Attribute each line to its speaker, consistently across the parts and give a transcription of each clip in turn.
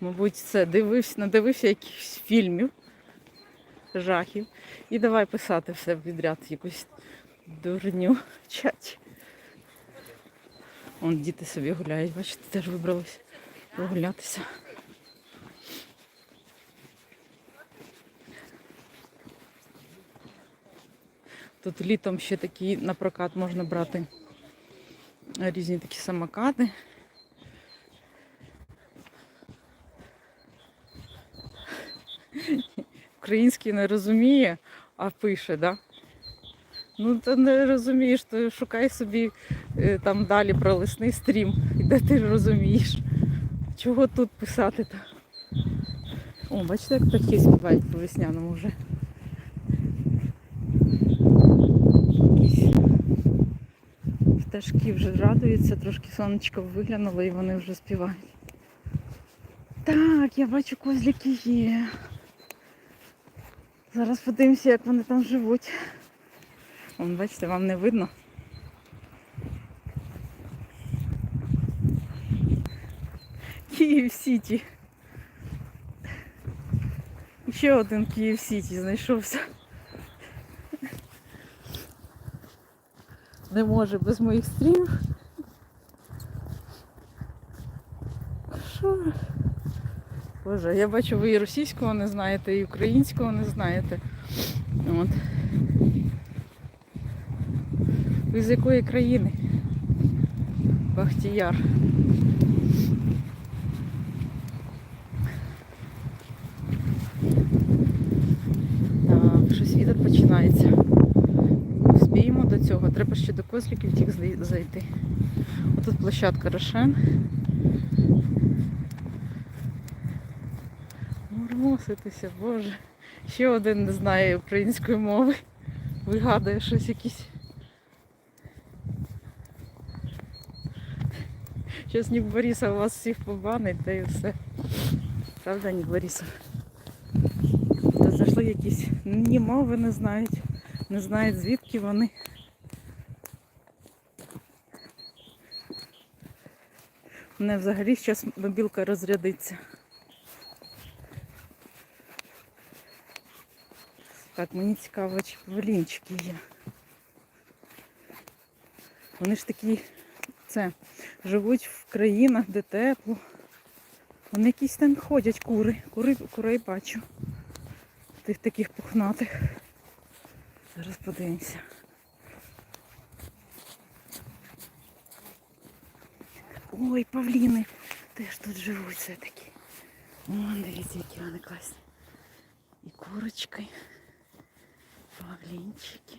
Speaker 1: Мабуть, це дивився, надивився якихось фільмів, жахів. І давай писати все підряд, якусь дурню в чаті. Вон діти собі гуляють, бачите, теж вибрались прогулятися. Тут літом ще такі на прокат можна брати різні такі самокати. Український не розуміє, а пише, да? Ну, ти не розумієш, то шукай собі е, там далі про лисний стрім, де ти розумієш. Чого тут писати-то? О, бачите, як птахи співають по весняному вже. Якісь пташки вже радуються, трошки сонечко виглянуло і вони вже співають. Так, я бачу, козлики є. Зараз подивимося, як вони там живуть. Вон, бачите, вам не видно. Київ Сіті. Ще один Київ Сіті знайшовся. Не може без моїх стрімів. Що? Боже, я бачу, ви і російського не знаєте, і українського не знаєте. От. Ви з якої країни? Бахтіяр. Так, щось відео починається. Вспіємо до цього. Треба ще до козликів тих зайти. Отут площадка Рошен. Мурмоситися, боже. Ще один не знає української мови. Вигадує щось якісь. Зараз Нік Борисов вас всіх побанить, та і все. Правда, Нік Борисов? Та зайшли якісь ні мови не знають, не знають звідки вони. У мене взагалі зараз мобілка розрядиться. Так, мені цікаво, чи павлінчики є. Вони ж такі, це, живуть в країнах, де тепло. Вони якісь там ходять, кури. Кури, курей бачу. Тих таких пухнатих. Зараз подивимося. Ой, павліни теж тут живуть все-таки. Вон, дивіться, які вони класні. І курочки, павлінчики.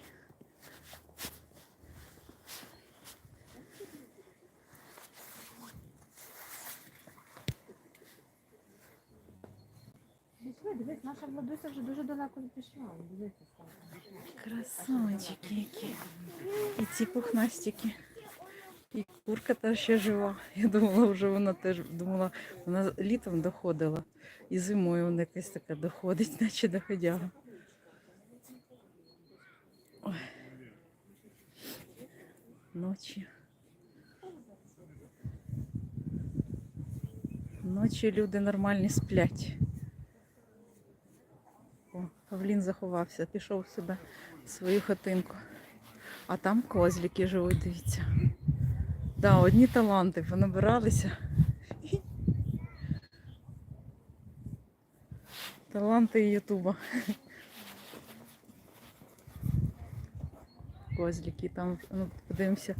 Speaker 2: Пішли, дивись, наша владуся вже дуже далеко пішла. Дивися, стала.
Speaker 1: Які. І ці пухнастики. І курка теж ще жива. Я думала, вже вона теж думала, вона літом доходила. І зимою вона якась така доходить, наче доходяга. Ночі. Ночі люди нормальні сплять. О, Павлін заховався, пішов себе в свою хатинку. А там козлики живуть, дивіться. Да, одні таланти понабиралися. Таланти Ютуба. Козлики там, ну, подивимося.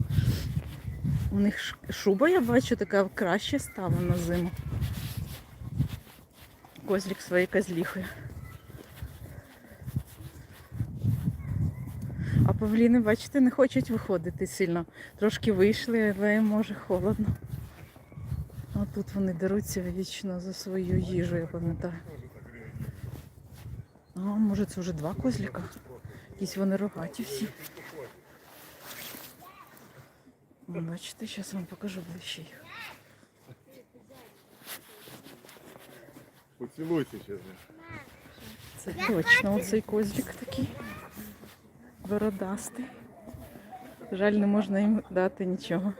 Speaker 1: У них шуба, я бачу, така краще стала на зиму. Козлик своєю козліхою. А павліни, бачите, не хочуть виходити сильно. Трошки вийшли, але може холодно. А тут вони деруться вічно за свою їжу, я пам'ятаю. А, може це вже два козліка? Якісь вони рогаті всі. Бачите, зараз вам покажу ближче їх.
Speaker 3: Поцілуйся ще.
Speaker 1: Це точно оцей козлик такий. Бородастий. Жаль, не можна їм дати нічого.